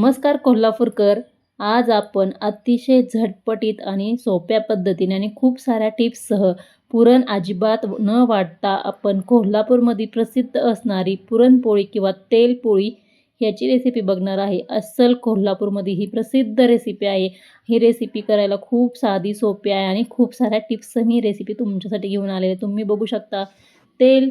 नमस्कार कोल्हापूरकर. आज आपण अतिशय झटपटीत आणि सोप्या पद्धतीने आणि खूप साऱ्या टिप्ससह पुरण अजिबात न वाटता आपण कोल्हापूरमध्ये प्रसिद्ध असणारी पुरणपोळी किंवा तेलपोळी ह्याची रेसिपी बघणार आहे. अस्सल कोल्हापूरमध्ये ही प्रसिद्ध रेसिपी आहे. ही रेसिपी करायला खूप साधी सोपी आहे आणि खूप साऱ्या टिप्स मी रेसिपी तुमच्यासाठी घेऊन आलेले. तुम्ही बघू शकता. तेल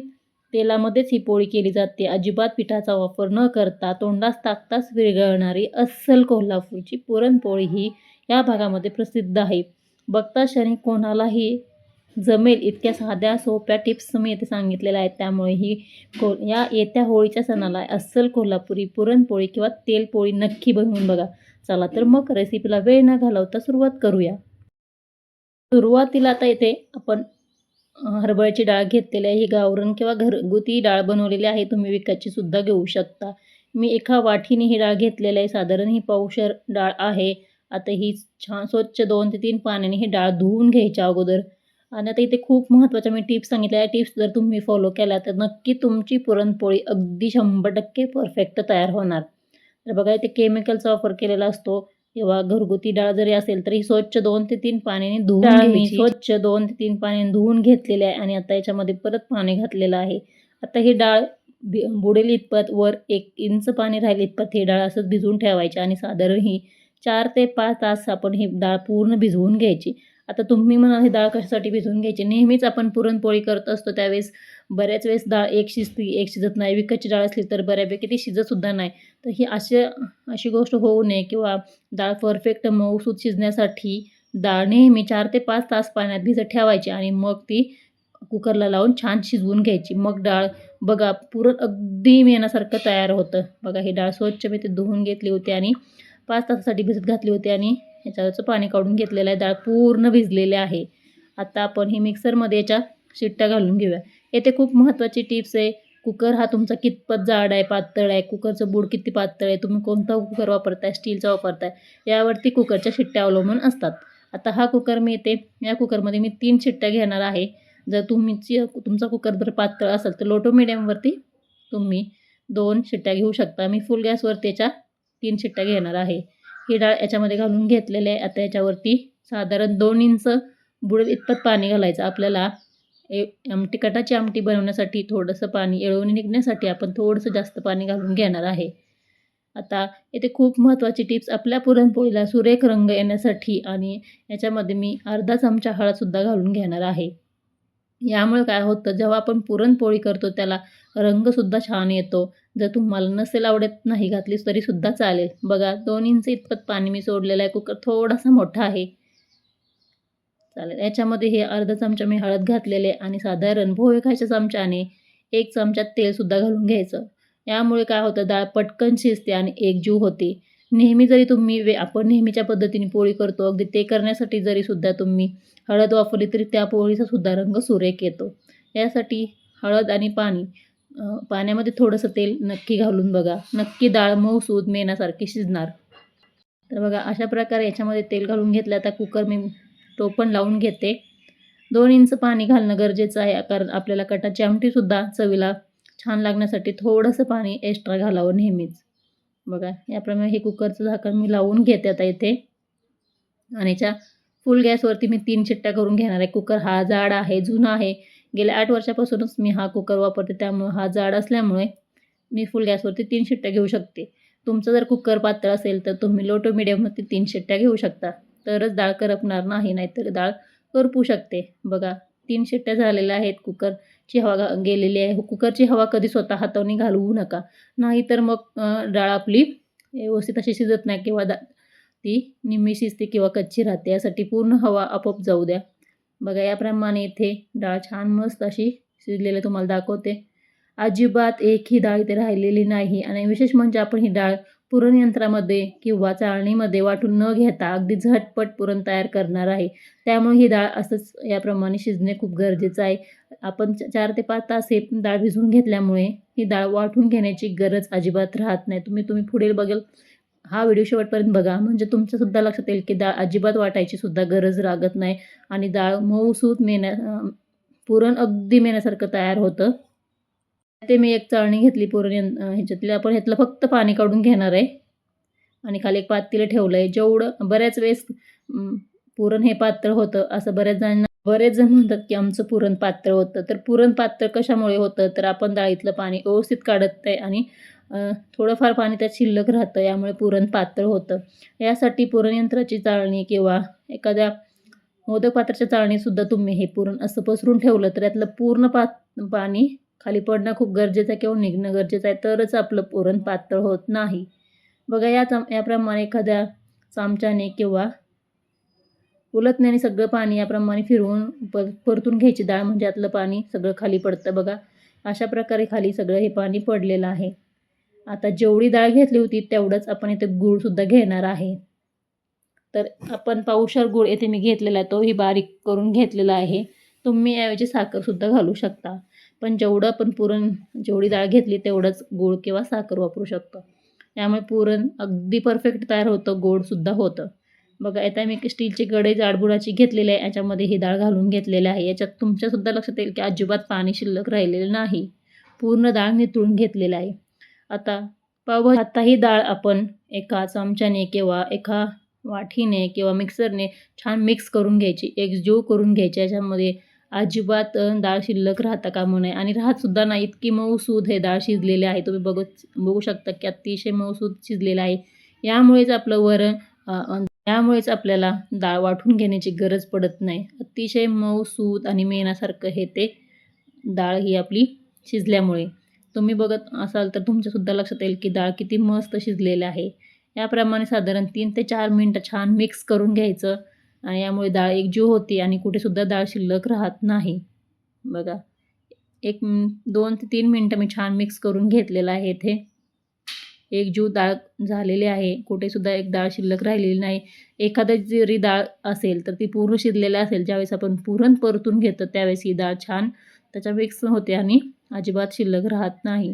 तेलामध्येच ही पोळी केली जाते. अजिबात पिठाचा वापर न करता तोंडास ताकताच विरघळणारी अस्सल कोल्हापूरची पुरणपोळी ही या भागामध्ये प्रसिद्ध आहे. बघता क्षणी कोणालाही जमेल इतक्या साध्या सोप्या टिप्स मी इथे सांगितलेल्या आहेत. त्यामुळे ही को या येत्या होळीच्या सणाला अस्सल कोल्हापुरी पुरणपोळी किंवा तेलपोळी नक्की बनवून बघा. चला तर मग रेसिपीला वेळ न घालवता सुरुवात करूया. सुरुवातीला आता येथे आपण हरभऱ्याची डाळ घेतलेली आहे ही गावरण किंवा घरगुती डाळ बनवलेली आहे तुम्ही विकतची सुद्धा घेऊ शकता. मी एका वाटीने ही डाळ घेतलेली आहे साधारण ही पावशर डाळ आहे. आता ही छान स्वच्छ दोन ते तीन पाण्याने ही डाळ धुवून घ्यायच्या अगोदर. आणि आता इथे खूप महत्त्वाच्या मी टिप्स सांगितल्या. टिप्स जर तुम्ही फॉलो केल्या तर नक्की तुमची पुरणपोळी अगदी शंभर टक्के परफेक्ट तयार होणार. तर बघा इथे केमिकलचा वापर केलेला असतो. किंवा घरगुती डाळ जरी असेल तरी स्वच्छ दोन ते तीन पाण्याने धुवून मी स्वच्छ दोन ते तीन पाण्याने धुवून घेतलेले आहे आणि आता याच्यामध्ये परत पाणी घातलेलं आहे. आता ही डाळ बुडेल इतपत वर एक इंच पाणी राहील इतपत ही डाळ असंच भिजवून ठेवायची आणि साधारण ही चार ते पाच तास आपण ही डाळ पूर्ण भिजवून घ्यायची. आता तुम्ही म्हणाल ही डाळ कशासाठी भिजवून घ्यायची? नेहमीच आपण पुरणपोळी करत असतो त्यावेळेस बऱ्याच वेळेस डाळ एक शिजती एक शिजत नाही. विकतची डाळ असली तर बऱ्यापैकी ती शिजतसुद्धा नाही. तर ही अशी अशी गोष्ट होऊ नये किंवा डाळ परफेक्ट मऊसूत शिजण्यासाठी डाळ नेहमी चार ते पाच तास पाण्यात भिजत ठेवायची आणि मग ती कुकरला लावून छान शिजवून घ्यायची. मग डाळ बघा पुरण अगदी मेण्यासारखं तयार होतं. बघा ही डाळ स्वच्छ मी ते धुवून घेतली होती आणि पाच तासासाठी भिजत घातली होती आणि ह्याच्यावरचं पाणी काढून घेतलेलं आहे. डाळ पूर्ण भिजलेले आहे. आता आपण ही मिक्सरमध्ये याच्या शिट्ट्या घालून घेऊया. येथे खूप महत्त्वाची टिप्स आहे. कुकर हा तुमचा कितपत जाड आहे पातळ आहे? कुकरचं बूड किती पातळ आहे? तुम्ही कोणता कुकर वापरताय? स्टीलचा वापरताय? यावरती कुकरच्या शिट्ट्या अवलंबून असतात. आता हा कुकर मी येते. या कुकरमध्ये मी तीन शिट्ट्या घेणार आहे. जर तुम्ही तुमचा कुकर जर पातळ असेल तर लोटो मिडियमवरती तुम्ही दोन शिट्ट्या घेऊ शकता. मी फुल गॅसवर त्याच्या तीन शिट्ट्या घेणार आहे. ही डाळ याच्यामध्ये घालून घेतलेले आहे. आता याच्यावरती साधारण दोन इंच बुडेल इतपत पाणी घालायचं. आपल्याला ए आमटी कटाची आमटी बनवण्यासाठी थोडंसं पाणी एळवून निघण्यासाठी आपण थोडंसं जास्त पाणी घालून घेणार आहे. आता येथे खूप महत्त्वाची टिप्स आपल्या पुरणपोळीला सुरेख रंग येण्यासाठी आणि याच्यामध्ये मी अर्धा चमचा हळदसुद्धा घालून घेणार आहे. यामुळे काय होतं जेव्हा आपण पुरणपोळी करतो त्याला रंगसुद्धा छान येतो. जर तुम्हाला नसेल आवडत नाही घातलीस तरीसुद्धा चालेल. बघा दोन इंच इतपत पाणी मी सोडलेलं आहे. कुकर थोडासा मोठा आहे. चालेल याच्यामध्ये हे अर्धा चमचा मी हळद घातलेले आणि साधारण भोवे खायच्या चमच्याने एक चमचा तेलसुद्धा घालून घ्यायचं. यामुळे काय होतं डाळ पटकन शिजते आणि एकजीव होते. नेहमी जरी तुम्ही वे आपण नेहमीच्या पद्धतीने पोळी करतो अगदी ते करण्यासाठी जरी सुद्धा तुम्ही हळद वापरली तरी त्या पोळीचा सुद्धा रंग सुरेख येतो. यासाठी हळद आणि पाणी पाण्यामध्ये थोडंसं तेल नक्की घालून बघा. नक्की डाळ मऊसूद मेणासारखी शिजणार. तर बघा अशा प्रकारे याच्यामध्ये तेल घालून घेतलं. आता कुकर मी तो पण लावून घेते. दोन इंच पाणी घालणं गरजेचं आहे कारण आपल्याला कटाची आमटीसुद्धा चवीला छान लागण्यासाठी थोडंसं पाणी एक्स्ट्रा घालावं नेहमीच. बघा याप्रमाणे हे कुकरचं झाकण मी लावून घेते आता इथे. आणि याच्या फुल गॅसवरती मी तीन चिट्ट्या करून घेणार आहे. कुकर हा जाड आहे जुना आहे. गेल्या आठ वर्षापासूनच मी हा कुकर वापरते त्यामुळे हा जाड असल्यामुळे मी फुल गॅसवरती तीन शिट्ट्या घेऊ शकते. तुमचं जर कुकर पातळ असेल तर तुम्ही लो टू मिडियमवरती तीन शिट्ट्या घेऊ शकता. तरच डाळ करपणार नाही नाहीतर डाळ करपू शकते. बघा तीन शिट्ट्या झालेल्या आहेत. कुकरची हवा गेलेली आहे. हो, कुकरची हवा कधी स्वतः हाताने घालवू नका. नाहीतर मग डाळ आपली व्यवस्थित अशी शिजत नाही किंवा दा ती निम्मी शिजते किंवा कच्ची राहते. यासाठी पूर्ण हवा आपोआप जाऊ द्या. बघा याप्रमाणे इथे डाळ छान मस्त अशी शिजलेलं तुम्हाला दाखवते. अजिबात एकही डाळ इथे राहिलेली नाही. आणि विशेष म्हणजे आपण ही डाळ पुरणयंत्रामध्ये किंवा चाळणीमध्ये वाटून न घेता अगदी झटपट पुरण तयार करणार आहे. त्यामुळे ही डाळ असंच याप्रमाणे शिजणे खूप गरजेचं आहे. आपण चार ते पाच तास हे डाळ भिजवून घेतल्यामुळे ही डाळ वाटून घेण्याची गरज अजिबात राहत नाही. तुम्ही तुम्ही पुढील बघेल हा व्हिडिओ शेवटपर्यंत बघा. म्हणजे तुमच्यासुद्धा लक्षात येईल की डाळ अजिबात वाटायची सुद्धा गरज लागत नाही आणि डाळ मऊसूत मेण्या पुरण अगदी मेण्यासारखं तयार होतं. ते मी एक चाळणी घेतली पुरण ह्याच्यातली. आपण ह्यातलं फक्त पाणी काढून घेणार आहे. आणि खाली एक पातीला ठेवलं आहे जेवढं बऱ्याच वेळेस पुरण हे पात्र होतं. असं बऱ्याच जणांना बरेच जण म्हणतात की आमचं पुरण पात्र होतं. तर पुरण पात्र कशामुळे होतं? तर आपण डाळीतलं पाणी व्यवस्थित काढत नाही आणि थोडंफार पाणी त्यात शिल्लक राहतं. यामुळे पुरण पात्र होतं. यासाठी पुरणयंत्राची चाळणी किंवा एखाद्या मोदक पात्राच्या चाळणीसुद्धा तुम्ही हे पुरण असं पसरून ठेवलं तर यातलं पूर्ण पा पाणी खाली पडणं खूप गरजेचं आहे किंवा निघणं गरजेचं आहे तरच आपलं पुरण पातळ होत नाही. बघा या चम याप्रमाणे एखाद्या चमच्याने किंवा उलटण्याने सगळं पाणी याप्रमाणे फिरवून प परतून घ्यायची डाळ म्हणजे आतलं पाणी सगळं खाली पडतं बघा. अशा प्रकारे खाली सगळं हे पाणी पडलेलं आहे. आता जेवढी डाळ घेतली होती तेवढंच आपण इथे गूळसुद्धा घेणार आहे. तर आपण पावशर गूळ येथे मी घेतलेला आहे तोही बारीक करून घेतलेला आहे. तुम्ही याऐवजी साखरसुद्धा घालू शकता. पण जेवढं आपण पुरण जेवढी डाळ घेतली तेवढंच गूळ किंवा साखर वापरू शकतो. त्यामुळे पुरण अगदी परफेक्ट तयार होतं गोडसुद्धा होतं. बघा आता मी एक स्टीलची कडे जाडबुडाची घेतलेली आहे याच्यामध्ये ही डाळ घालून घेतलेली आहे. याच्यात तुमच्यासुद्धा लक्षात येईल की अजिबात पाणी शिल्लक राहिलेलं नाही. पूर्ण डाळ नितळून घेतलेलं आहे. आता पावभाजी आता ही डाळ आपण एका चमच्याने किंवा एका वाटीने किंवा मिक्सरने छान मिक्स करून घ्यायची. एकजीव करून घ्यायची. याच्यामध्ये अजिबात डाळ शिल्लक राहता कामू नये. आणि राहतसुद्धा नाही. इतकी मऊसूद हे डाळ शिजलेले आहे. तुम्ही बघत बघू शकता की अतिशय मऊसूद शिजलेलं आहे. यामुळेच आपलं वरण यामुळेच आपल्याला डाळ वाटून घेण्याची गरज पडत नाही. अतिशय मऊसूद आणि मेणासारखं हे ते डाळ ही आपली शिजल्यामुळे. तुम्ही बघत असाल तर तुमच्यासुद्धा लक्षात येईल की डाळ किती मस्त शिजलेलं आहे. याप्रमाणे साधारण तीन ते चार मिनटं छान मिक्स करून घ्यायचं. आणि यामुळे डाळ एकजीव होती आणि कुठेसुद्धा डाळ शिल्लक राहत नाही. बघा एक दोन ते तीन मिनटं मी छान मिक्स करून घेतलेलं आहे इथे. एकजीव डाळ झालेली आहे. कुठेसुद्धा एक डाळ शिल्लक राहिलेली नाही. एखादा जरी डाळ असेल तर ती पूर्ण शिजलेली असेल ज्यावेळेस आपण पुरण परतून घेतो त्यावेळेस ही डाळ छान त्याच्या मिक्स होते आणि अजिबात शिल्लक राहत नाही.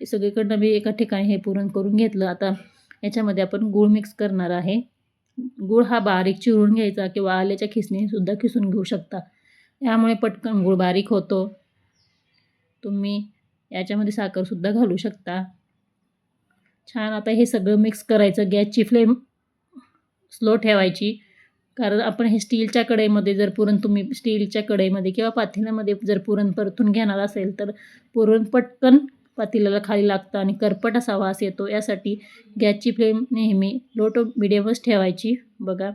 हे सगळीकडनं मी एका ठिकाणी हे पुरण करून घेतलं. आता याच्यामध्ये आपण गूळ मिक्स करणार आहे. गूळ हा बारीक चिरून घ्यायचा किंवा आल्याच्या खिसणीसुद्धा खिसून घेऊ शकता. यामुळे पटकन गूळ बारीक होतो. तुम्ही याच्यामध्ये साखरसुद्धा घालू शकता. छान आता हे सगळं मिक्स करायचं. गॅसची फ्लेम स्लो ठेवायची. कारण आपण हे स्टीलच्या कढईमध्ये जर पुरण तुम्ही स्टीलच्या कढईमध्ये किंवा पातेल्यामध्ये जर पुरण परतून घेणार असेल तर पुरण पटकन पातेल्याला खाली लागतं आणि करपट असा वास येतो. यासाठी गॅसची फ्लेम नेहमी लो टू मिडियमच ठेवायची. बघा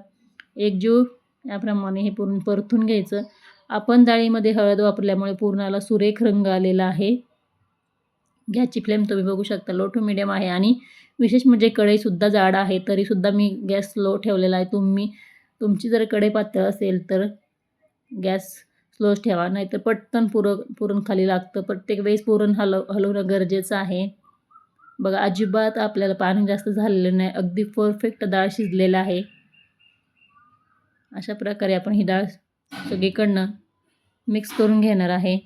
एकजीव याप्रमाणे हे पूर्ण परतून घ्यायचं. आपण डाळीमध्ये हळद वापरल्यामुळे पूर्णाला सुरेख रंग आलेला आहे. गॅसची फ्लेम तुम्ही बघू शकता लो टू मिडियम आहे. आणि विशेष म्हणजे कढईसुद्धा जाड आहे तरीसुद्धा मी गॅस स्लो ठेवलेला आहे. तुम्ही तुमची जर कढई पातळ असेल तर गॅस स्लोच ठेवा नाहीतर पटकन पुरण पुरण खाली लागतं. प्रत्येक वेळेस पुरण हलव हलवणं गरजेचं आहे. बघा अजिबात आपल्याला पाणी जास्त झालेलं नाही. अगदी परफेक्ट डाळ शिजलेला आहे. अशा प्रकारे आपण ही डाळ सगळीकडनं मिक्स करून घेणार आहे.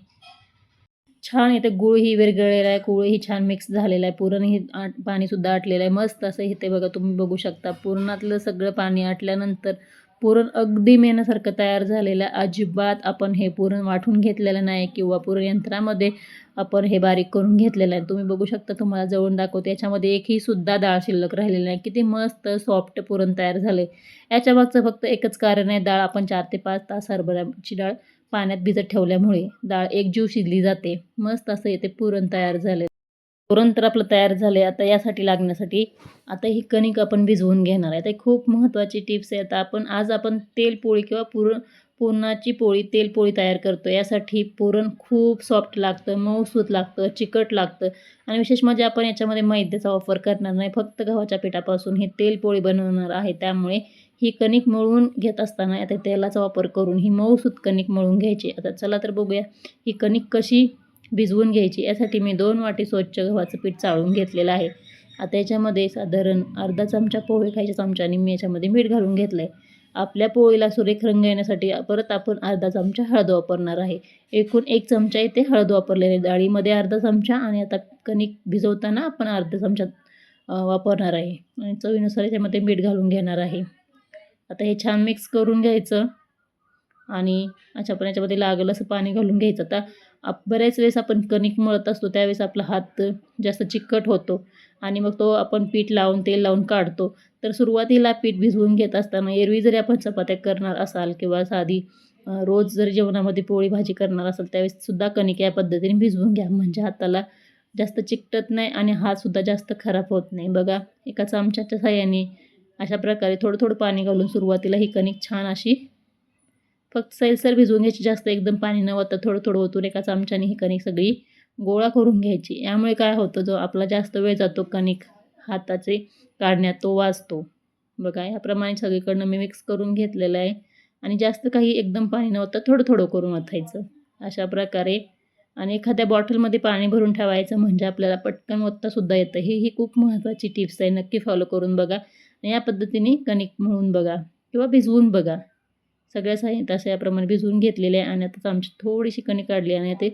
छान इथे गुळ ही विरगळलेला आहे. गुळही छान मिक्स झालेला आहे. पुरणही आट पाणीसुद्धा आटलेलं आहे. मस्त असं इथे बघा तुम्ही बघू शकता. पुरणातलं सगळं पाणी आटल्यानंतर पुरण अगदी मेनासारखं तयार झालेलं अजिबात आपण हे पुरण वाटून घेतलेलं नाही किंवा पुरण यंत्रामध्ये आपण हे बारीक करून घेतलेलं आहे. तुम्ही बघू शकता तुम्हाला जवळून दाखवते. याच्यामध्ये एकही सुद्धा डाळ शिल्लक राहिलेली नाही. किती मस्त सॉफ्ट पुरण तयार झाले याच्या मागचं फक्त एकच कारण आहे डाळ आपण चार ते पाच तास हरभऱ्याची डाळ पाण्यात भिजत ठेवल्यामुळे डाळ एकजीव शिजली जाते. मस्त असं येते पुरण तयार झाले पुरण तर आपलं तयार झालं आहे आता यासाठी लागण्यासाठी आता ही कणिक आपण भिजवून घेणार आहे. आता खूप महत्त्वाची टिप्स आहे. आता आपण आज आपण तेल पोळी किंवा पुरण पुरणाची पोळी तेलपोळी तयार करतो यासाठी पुरण खूप सॉफ्ट लागतं मऊसूत लागतं चिकट लागतं. आणि विशेष म्हणजे आपण याच्यामध्ये मैद्याचा वापर करणार नाही. फक्त गव्हाच्या पिठापासून ही तेलपोळी बनवणार आहे. त्यामुळे ही कणिक मळून घेत असताना आता तेलाचा वापर करून ही मऊसूत कणिक मळून घ्यायची. आता चला तर बघूया ही कणिक कशी भिजवून घ्यायची. यासाठी मी दोन वाटी स्वच्छ गव्हाचं पीठ चाळून घेतलेलं आहे. आता याच्यामध्ये साधारण अर्धा चमचा पोहे खायच्या चमच्याने मी याच्यामध्ये मीठ घालून घेतलं आहे आपल्या पोळीला सुरेख रंग येण्यासाठी परत आपण अर्धा चमचा हळद वापरणार आहे. एकूण एक चमचा इथे हळद वापरलेली आहे. डाळीमध्ये अर्धा चमचा आणि आता कणिक भिजवताना आपण अर्धा चमचा वापरणार आहे. आणि चवीनुसार याच्यामध्ये मीठ घालून घेणार आहे. आता हे छान मिक्स करून घ्यायचं. आणि अच्छा पण याच्यामध्ये लागलं असं पाणी घालून घ्यायचं. आता आप बऱ्याच वेळेस आपण कणिक मळत असतो त्यावेळेस आपला हात जास्त चिकट होतो आणि मग तो आपण पीठ लावून तेल लावून काढतो. तर सुरुवातीला पीठ भिजवून घेत असताना एरवी जरी आपण चपात्या करणार असाल किंवा साधी रोज जर जेवणामध्ये पोळी भाजी करणार असाल त्यावेळेस सुद्धा कणिक या पद्धतीने भिजवून घ्या. म्हणजे हाताला जास्त चिकटत नाही आणि हातसुद्धा जास्त खराब होत नाही. बघा एका चमच्याच्या साह्याने अशा प्रकारे थोडं थोडं पाणी घालून सुरुवातीला ही कणिक छान अशी फक्त सैलसर भिजवून घ्यायची जास्त एकदम पाणी न वता थोडं थोडं ओतून एका चमच्याने ही कणिक सगळी गोळा करून घ्यायची. यामुळे काय होतं जो आपला जास्त वेळ जातो कणिक हाताचे काढण्यात तो वाचतो. बघा याप्रमाणे सगळीकडनं मी मिक्स करून घेतलेलं आहे. आणि जास्त काही एकदम पाणी न नव्हतं थोडं थोडं करून ओतायचं. अशा प्रकारे. आणि एखाद्या बॉटलमध्ये पाणी भरून ठेवायचं म्हणजे आपल्याला पटकन ओत्तासुद्धा येतं. ही ही खूप महत्त्वाची टिप्स आहे. नक्की फॉलो करून बघा. आणि या पद्धतीने कणिक म्हणून बघा किंवा भिजवून बघा. सगळ्या साहित्य असं याप्रमाणे भिजवून घेतलेले आहे आणि आता आमची थोडीशी कणिक काढली आणि ते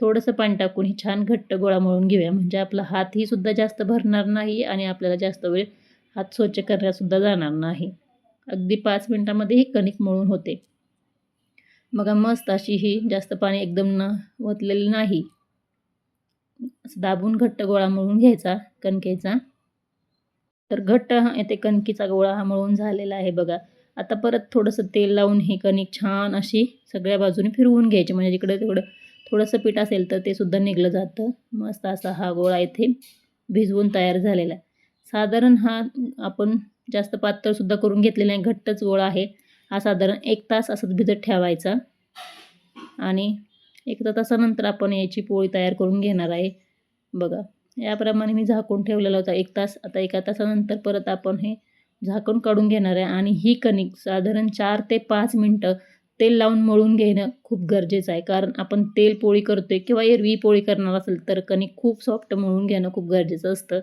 थोडंसं पाणी टाकून ही छान घट्ट गोळा मळून घेऊया. म्हणजे आपला हातही सुद्धा जास्त भरणार नाही आणि आपल्याला जास्त वेळ हात स्वच्छ करण्यासुद्धा जाणार नाही. अगदी पाच मिनटामध्ये ही कणिक मळून होते. मग मस्त अशी ही जास्त पाणी एकदम न ओतलेली नाही. असं दाबून घट्ट गोळा मळून घ्यायचा कणकेचा. तर घट्ट हा येते कणकीचा गोळा हा मळून झालेला आहे बघा. आता परत थोडंसं तेल लावून हे कणिक छान अशी सगळ्या बाजूने फिरवून घ्यायची. म्हणजे जिकडं तिकडं थोडंसं पीठ असेल तर ते सुद्धा निघलं जातं. मस्त असा हा गोळा इथे भिजवून तयार झालेला आहे. साधारण हा आपण जास्त पातळसुद्धा करून घेतलेला आहे घट्टच गोळा आहे. हा साधारण एक तास असंच भिजत ठेवायचा. आणि एक तासानंतर आपण याची पोळी तयार करून घेणार आहे. बघा याप्रमाणे मी झाकून ठेवलेला होता एक तास. आता एका तासानंतर परत आपण हे झाकून काढून घेणार आहे आणि ही कणिक साधारण चार ते पाच मिनटं तेल लावून मळून घेणं खूप गरजेचं आहे. कारण आपण तेल पोळी करतोय किंवा एरवी पोळी करणार असेल तर कणिक खूप सॉफ्ट मळून घेणं खूप गरजेचं असतं.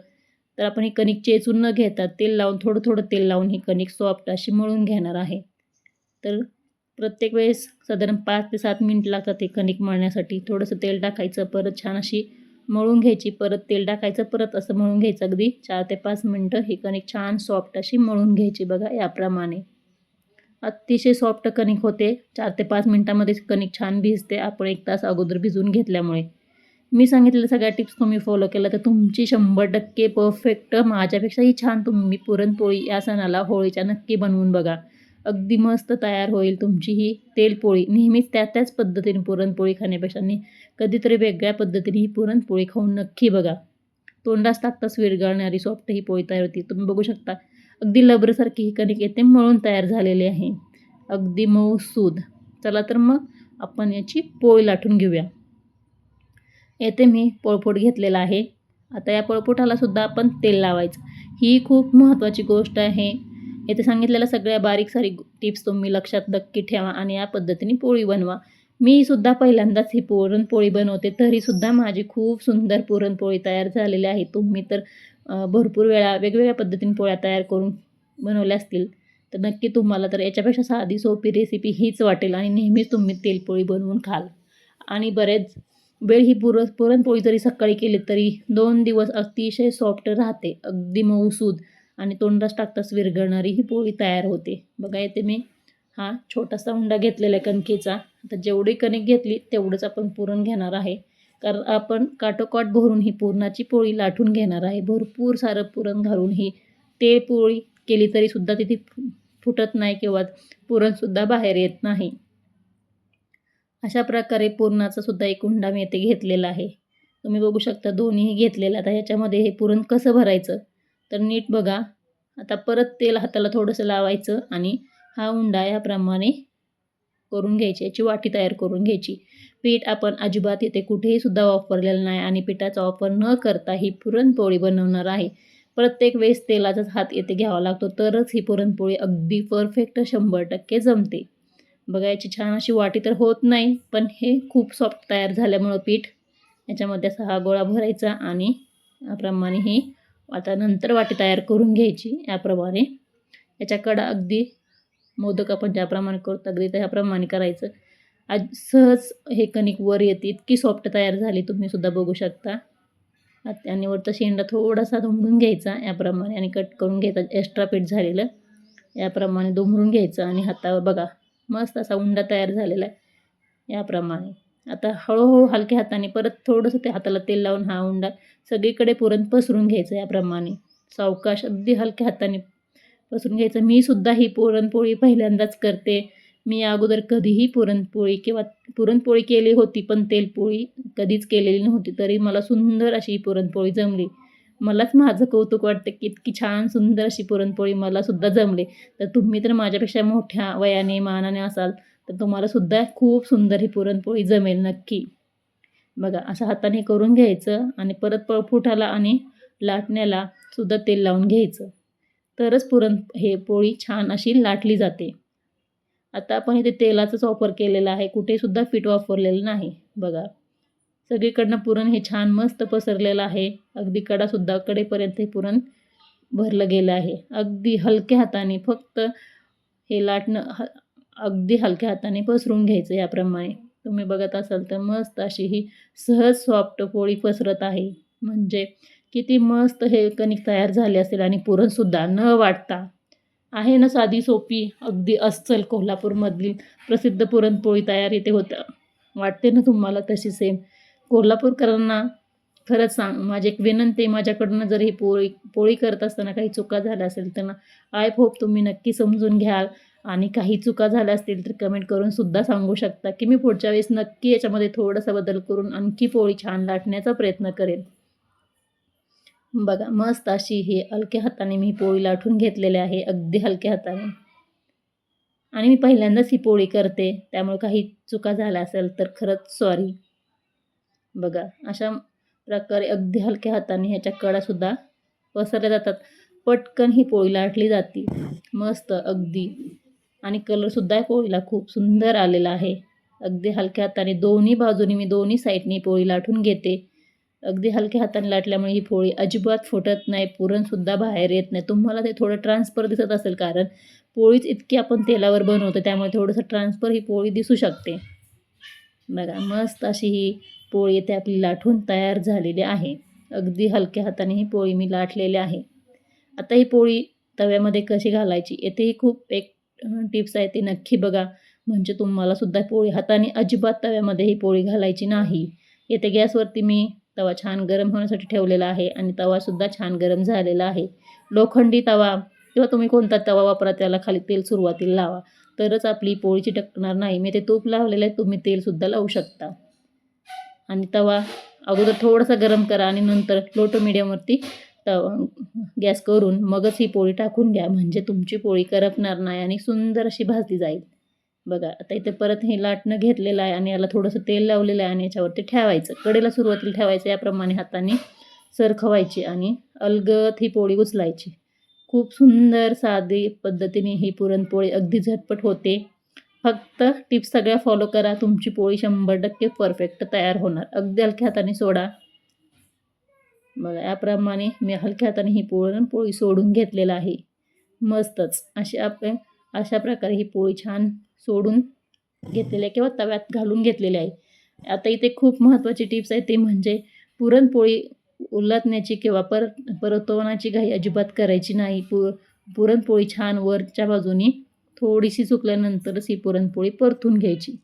तर आपण ही कणिक चेचून न घेता तेल लावून थोडं थोडं तेल लावून ही कणिक सॉफ्ट अशी मळून घेणार आहे. तर प्रत्येक वेळेस साधारण पाच ते सात मिनिट लागतात हे कणिक मळण्यासाठी. थोडंसं तेल टाकायचं परत छान अशी मळून घ्यायची परत तेल टाकायचं परत असं मळून घ्यायचं. अगदी चार ते पाच मिनटं ही कणिक छान सॉफ्ट अशी मळून घ्यायची बघा याप्रमाणे. अतिशय सॉफ्ट कणिक होते. चार ते पाच मिनटामध्ये कणिक छान भिजते. आपण एक तास अगोदर भिजवून घेतल्यामुळे. मी सांगितलेल्या सगळ्या टिप्स तुम्ही फॉलो केल्या तर तुमची शंभर टक्के परफेक्ट माझ्यापेक्षाही छान तुम्ही पुरणपोळी या सणाला होळीच्या नक्की बनवून बघा. अगदी मस्त तयार होईल तुमची ही तेलपोळी. नेहमीच त्या त्याच पद्धतीने पुरणपोळी खाण्यापेक्षा कधीतरी वेगळ्या पद्धतीने ही पुरणपोळी खाऊन नक्की बघा. तोंडास टाकताच विरघळणारी सॉफ्ट ही पोळी तयार होती. तुम्ही बघू शकता. अगदी लबरसारखी ही कणिक येते मळून तयार झालेली आहे. अगदी मऊ सूद चला तर मग आपण याची पोळी लाटून घेऊया. येथे मी पोळपोट घेतलेला आहे. आता या पोळपोटाला सुद्धा आपण तेल लावायचं. ही खूप महत्त्वाची गोष्ट आहे. येथे सांगितलेल्या सगळ्या बारीक सारीक टिप्स तुम्ही लक्षात नक्की ठेवा आणि या पद्धतीने पोळी बनवा. मी सुद्धा पहिल्यांदाच ही पुरणपोळी बनवते तरीसुद्धा माझी खूप सुंदर पुरणपोळी तयार झालेली आहे. तुम्ही तर भरपूर वेळा वेगवेगळ्या पद्धतीने पोळ्या तयार करून बनवल्या असतील तर नक्की तुम्हाला तर याच्यापेक्षा साधी सोपी रेसिपी हीच वाटेल आणि नेहमीच तुम्ही तेलपोळी बनवून खाल. आणि बरेच वेळ ही पुर पुरणपोळी जरी सकाळी केली तरी दोन दिवस अतिशय सॉफ्ट राहते अगदी मऊसूद आणि तोंडास टाकताच विरघळणारी ही पोळी तयार होते. बघा येते मी हा छोटासा उंडा घेतलेला आहे कणकेचा. आता जेवढी कणिक घेतली तेवढंच आपण पुरण घेणार आहे. कारण आपण काटोकाट भरून ही पुरणाची पोळी लाटून घेणार आहे. भरपूर सारं पुरण घालून ही ते पोळी केली तरीसुद्धा तिथे फु- फुटत नाही किंवा पुरणसुद्धा बाहेर येत नाही. अशा प्रकारे पुरणाचा सुद्धा एक उंडा मी येथे घेतलेला आहे. तुम्ही बघू शकता दोन्हीही घेतलेलं आता ह्याच्यामध्ये हे पुरण कसं भरायचं? तर नीट बघा. आता परत तेल हाताला थोडंसं लावायचं आणि हा उंडा याप्रमाणे करून घ्यायची याची वाटी तयार करून घ्यायची. पीठ आपण अजिबात इथे कुठेही सुद्धा वापरलेलं नाही आणि पिठाचा वापर न करता ही पुरणपोळी बनवणार आहे. प्रत्येक वेळेस तेलाचाच हात येथे घ्यावा लागतो तरच ही पुरणपोळी अगदी परफेक्ट शंभर टक्के जमते. बघा याची छान अशी वाटी तर होत नाही पण हे खूप सॉफ्ट तयार झाल्यामुळं पीठ याच्यामध्ये असा हा गोळा भरायचा आणि याप्रमाणे ही आता नंतर वाटी तयार करून घ्यायची याप्रमाणे. याच्या कडा अगदी मोदक आपण ज्याप्रमाणे करतो अगदी त्याप्रमाणे करायचं. आज सहज हे कणिक वर येते इतकी सॉफ्ट तयार झाली तुम्ही सुद्धा बघू शकता. आणि वरचा शेंडा थोडासा दुमडून घ्यायचा याप्रमाणे आणि कट करून घ्यायचा एक्स्ट्रा पीठ झालेलं. याप्रमाणे दुमडून घ्यायचं आणि हातावर बघा मस्त असा उंडा तयार झालेला आहे. याप्रमाणे. आता हळूहळू हलक्या हाताने परत थोडंसं ते हाताला तेल लावून हा उंडा सगळीकडे पुरण पसरून घ्यायचं याप्रमाणे. सावकाश अगदी हलक्या हाताने पसरून घ्यायचं. मी सुद्धा ही पुरणपोळी पहिल्यांदाच करते. मी अगोदर कधीही पुरणपोळी किंवा पुरणपोळी केली होती पण तेलपोळी कधीच केलेली नव्हती तरी मला सुंदर अशी ही पुरणपोळी जमली. मलाच माझं कौतुक वाटतं की इतकी छान सुंदर अशी पुरणपोळी मलासुद्धा जमले. तर तुम्ही तर माझ्यापेक्षा मोठ्या वयाने मानाने असाल तर तुम्हाला सुद्धा खूप सुंदर ही पुरणपोळी जमेल नक्की. बघा असं हाताने करून घ्यायचं आणि परत पळफुटाला आणि लाटण्याला सुद्धा तेल लावून घ्यायचं. तरच पुरण हे पोळी छान अशी लाटली जाते. आता आपण इथे तेलाचाच वापर केलेला आहे. कुठेसुद्धा पीठ वापरलेलं नाही. बघा. सगळीकडनं पुरण हे छान मस्त पसरलेलं आहे. अगदी कडासुद्धा कडेपर्यंत हे पुरण भरलं गेलं आहे. अगदी हलक्या हाताने फक्त हे लाटणं ह अगदी हलक्या हाताने पसरून घ्यायचं याप्रमाणे. तुम्ही बघत असाल तर मस्त अशी ही सहज सॉफ्ट पोळी पसरत आहे. म्हणजे किती मस्त हे कणिक तयार झाले असेल आणि पुरणसुद्धा न वाटता. आहे ना साधी सोपी अगदी अस्सल कोल्हापूरमधली प्रसिद्ध पुरणपोळी तयार येते होतं. वाटते ना तुम्हाला तशी सेम कोल्हापूरकरांना खरंच सांग माझी एक विनंती आहे माझ्याकडनं जर ही पोळी पोळी करत असताना काही चुका झाल्या असेल तर आय होप तुम्ही नक्की समजून घ्याल. आणि काही चुका झाल्या असतील तर कमेंट करून सुद्धा सांगू शकता की मी पुढच्या वेळेस नक्की याच्यामध्ये थोडासा बदल करून आणखी पोळी छान लाटण्याचा प्रयत्न करेन. बघा मस्त अशी हे हलक्या हाताने मी पोळी लाटून घेतलेली आहे अगदी हलक्या हाताने. आणि मी पहिल्यांदाच ही पोळी करते त्यामुळे काही चुका झाल्या असेल तर खरंच सॉरी बघा अशा प्रकारे अगदी हलक्या हाताने ह्याच्या कडासुद्धा पसरल्या जातात. पटकन ही पोळी लाटली जाते. मस्त अगदी. आणि कलरसुद्धा पोळीला खूप सुंदर आलेला आहे. अगदी हलक्या हाताने दोन्ही बाजूनी मी दोन्ही साईडनी पोळी लाटून घेते. अगदी हलक्या हाताने लाटल्यामुळे ही पोळी अजिबात फुटत नाही पुरणसुद्धा बाहेर येत नाही. तुम्हाला ते थोडं ट्रान्सफर दिसत असेल कारण पोळीच इतकी आपण तेलावर बनवतो त्यामुळे थोडंसं ट्रान्सफर ही पोळी दिसू शकते. बघा मस्त अशी ही पोळी इथे आपली लाटून तयार झालेली आहे. अगदी हलक्या हाताने ही पोळी मी लाटलेली आहे. आता ही पोळी तव्यामध्ये कशी घालायची येथेही खूप एक टिप्स आहे ती नक्की बघा. म्हणजे तुम्हालासुद्धा पोळी हाताने अजिबात तव्यामध्ये ही पोळी घालायची नाही. येथे गॅसवरती मी तवा छान गरम होण्यासाठी ठेवलेला आहे आणि तवासुद्धा छान गरम झालेला आहे. लोखंडी तवा किंवा तुम्ही कोणता तवा वापरा त्याला खाली तेल सुरुवातीला लावा. तरच आपली पोळीची टकणार नाही. मी ते तूप लावलेलं आहे तुम्ही तेलसुद्धा लावू शकता. आणि तवा अगोदर थोडासा गरम करा आणि नंतर लो टू मिडियमवरती तवा गॅस करून मगच ही पोळी टाकून घ्या. म्हणजे तुमची पोळी करपणार नाही आणि सुंदर अशी भाजली जाईल. बघा आता इथे परत हे लाटणं घेतलेलं आहे आणि याला थोडंसं तेल लावलेलं आहे आणि याच्यावरती ठेवायचं. कडेला सुरुवातीला ठेवायचं याप्रमाणे हाताने सरखवायची आणि अलगद ही पोळी उचलायची. खूप सुंदर साधी पद्धतीने ही पुरणपोळी अगदी झटपट होते. फक्त टिप्स सगळ्या फॉलो करा. तुमची पोळी शंभर टक्के परफेक्ट तयार होणार. अगदी हलक्या हाताने सोडा. बघा याप्रमाणे मी हलक्या हाताने ही पुरणपोळी सोडून घेतलेलं आहे. मस्तच. अशी आपण अशा प्रकारे ही पोळी छान सोडून घेतलेले आहे किंवा तव्यात घालून घेतलेले आहे. आता इथे खूप महत्त्वाची टिप्स आहे ते म्हणजे पुरणपोळी उलटण्याची किंवा पर परतवण्याची घाई अजिबात करायची नाही. पु पुरणपोळी छान वरच्या बाजूनी थोडीशी सुकल्यानंतरच ही पुरणपोळी परतून घ्यायची.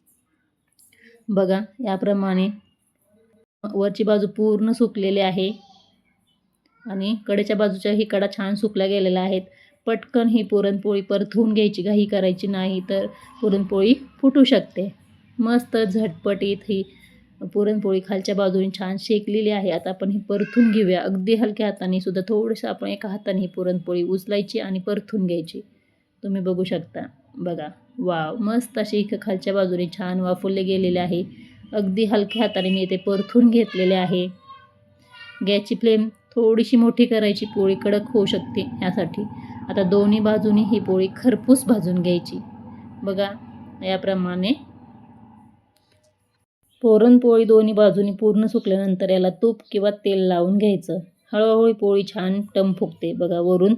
बघा याप्रमाणे वरची बाजू पूर्ण सुकलेली आहे आणि कडेच्या बाजूच्या ही कडा छान सुकल्या गेलेल्या आहेत. पटकन ही पुरणपोळी परतवून घ्यायची घाई करायची नाही तर पुरणपोळी फुटू शकते. मस्त झटपटीत ही पुरणपोळी खालच्या बाजूने छान शेकलेली आहे. आता आपण ही परतून घेऊया. अगदी हलक्या हाताने सुद्धा थोडंसं आपण एका हाताने ही पुरणपोळी उचलायची आणि परतून घ्यायची. तुम्ही बघू शकता. बघा. वाव. मस्त अशी इथं खालच्या बाजूने छान वाफुलले गेलेले आहे. अगदी हलक्या हाताने मी इथे परतून घेतलेले आहे. गॅसची फ्लेम थोडीशी मोठी करायची पोळी कडक होऊ शकते यासाठी. आता दोन्ही बाजूनी ही पोळी खरपूस भाजून घ्यायची. बघा याप्रमाणे. पुरणपोळी दोन्ही बाजूनी पूर्ण सुकल्यानंतर याला तूप किंवा तेल लावून घ्यायचं. हळूहळू पोळी छान टम फुगते. बघा वरून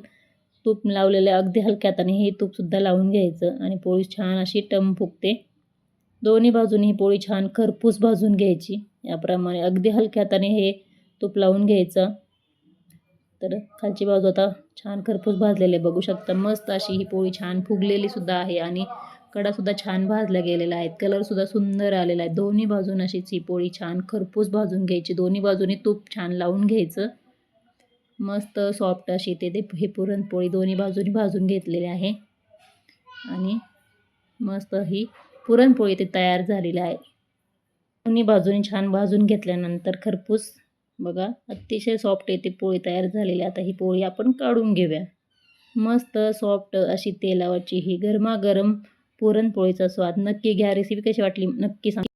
तूप लावलेलं अगदी हलक्या हाताने हे तूपसुद्धा लावून घ्यायचं आणि पोळी छान अशी टम फुगते. दोन्ही बाजूनी ही पोळी छान खरपूस भाजून घ्यायची. याप्रमाणे अगदी हलक्या हाताने हे तूप लावून घ्यायचं. तर खालची बाजू आता छान खरपूस भाजलेले बघू शकता मस्त अशी ही पोळी छान फुगलेली सुद्धा आहे आणि कडासुद्धा छान भाजला गेलेला आहेत. कलरसुद्धा सुंदर आलेला आहे. दोन्ही बाजून अशीच ही पोळी छान खरपूस भाजून घ्यायची. दोन्ही बाजूनी तूप छान लावून घ्यायचं. मस्त सॉफ्ट अशी ते ते हे पुरणपोळी दोन्ही बाजूनी भाजून घेतलेली आहे. आणि मस्त ही पुरणपोळी ते तयार झालेली आहे. दोन्ही बाजूनी छान भाजून घेतल्यानंतर खरपूस बघा अतिशय सॉफ्ट येते पोळी तयार झालेली. आता ही पोळी आपण काढून घेऊया. मस्त सॉफ्ट अशी तेलावरची ही गरमागरम पुरणपोळीचा स्वाद. नक्की घ्या रेसिपी कशी वाटली नक्की सांग.